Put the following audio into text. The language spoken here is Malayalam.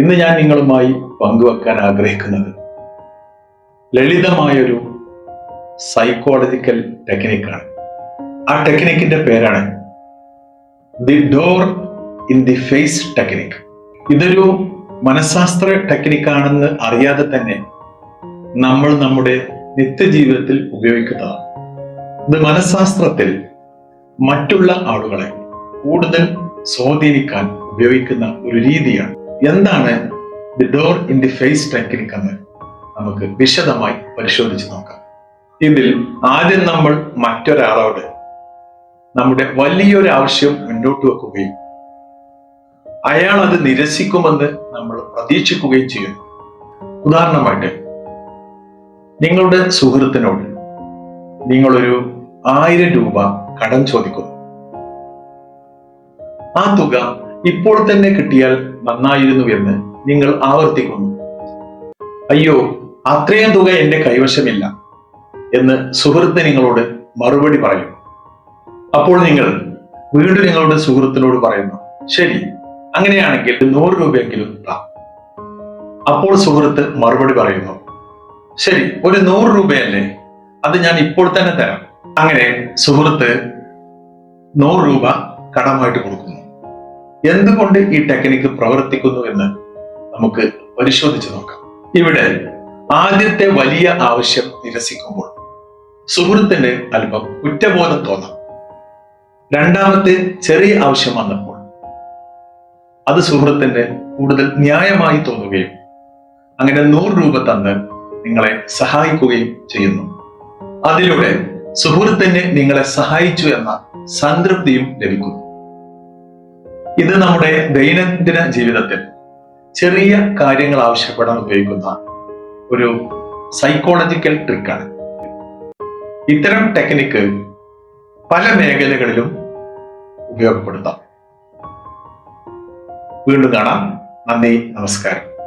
ഇന്ന് ഞാൻ നിങ്ങളുമായി പങ്കുവെക്കാൻ ആഗ്രഹിക്കുന്നത് ലളിതമായൊരു സൈക്കോളജിക്കൽ ടെക്നിക്കാണ് ആ ടെക്നിക്കിന്റെ പേരാണ് the door in the face technique ഇതൊരു മനഃശാസ്ത്ര ടെക്നിക്കാണെന്ന് അറിയാതെ തന്നെ നമ്മൾ നമ്മുടെ നിത്യജീവിതത്തിൽ ഉപയോഗിക്കുന്നതാണ്. ഇത് മനഃശാസ്ത്രത്തിൽ മറ്റുള്ള ആളുകളെ കൂടുതൽ സ്വാധീനിക്കാൻ ഉപയോഗിക്കുന്ന ഒരു രീതിയാണ്. എന്താണ് the door in the face technique എന്ന് നമുക്ക് വിശദമായി പരിശോധിച്ച് നോക്കാം. ഇതിൽ ആദ്യം നമ്മൾ മറ്റൊരാളോട് നമ്മുടെ വലിയൊരു ആവശ്യം മുന്നോട്ട് വെക്കുകയും അയാൾ അത് നിരസിക്കുമെന്ന് നമ്മൾ പ്രതീക്ഷിക്കുകയും ചെയ്യുന്നു. ഉദാഹരണമായിട്ട് നിങ്ങളുടെ സുഹൃത്തിനോട് നിങ്ങളൊരു ആയിരം രൂപ കടം ചോദിക്കുന്നു. ആ തുക ഇപ്പോൾ തന്നെ കിട്ടിയാൽ നന്നായിരുന്നു എന്ന് നിങ്ങൾ ആവർത്തിക്കുന്നു. അയ്യോ അത്രയും തുക എന്റെ കൈവശമില്ല എന്ന് സുഹൃത്ത് നിങ്ങളോട് മറുപടി പറയും അപ്പോൾ നിങ്ങൾ വീണ്ടും നിങ്ങളുടെ സുഹൃത്തിനോട് പറയുന്നു ശരി അങ്ങനെയാണെങ്കിൽ നൂറ് രൂപയെങ്കിലും താ. അപ്പോൾ സുഹൃത്ത് മറുപടി പറയുന്നു ശരി ഒരു നൂറ് രൂപയല്ലേ? അത് ഞാൻ ഇപ്പോൾ തന്നെ തരാം. അങ്ങനെ സുഹൃത്ത് നൂറ് രൂപ കടമായിട്ട് കൊടുക്കുന്നു. എന്തുകൊണ്ട് ഈ ടെക്നിക്ക് പ്രവർത്തിക്കുന്നു എന്ന് നമുക്ക് പരിശോധിച്ചു നോക്കാം. ഇവിടെ ആദ്യത്തെ വലിയ ആവശ്യം നിരസിക്കുമ്പോൾ സുഹൃത്തിന് അല്പം കുറ്റബോധം തോന്നാം. രണ്ടാമത്തെ ചെറിയ ആവശ്യം വന്നപ്പോൾ അത് സുഹൃത്തിന് കൂടുതൽ ന്യായമായി തോന്നുകയും അങ്ങനെ നൂറ് രൂപ തന്ന് നിങ്ങളെ സഹായിക്കുകയും ചെയ്യുന്നു. അതിലൂടെ സുഹൃത്തിന് നിങ്ങളെ സഹായിച്ചു എന്ന സംതൃപ്തിയും ലഭിക്കുന്നു. ഇത് നമ്മുടെ ദൈനംദിന ജീവിതത്തിൽ ചെറിയ കാര്യങ്ങൾ ആവശ്യപ്പെടാൻ ഉപയോഗിക്കുന്ന ഒരു സൈക്കോളജിക്കൽ ട്രിക്കാണ് ഇത്തരം ടെക്നിക്ക് പല മേഖലകളിലും ഉപയോഗപ്പെടുത്താം. വീണ്ടും കാണാം. നന്ദി നമസ്കാരം.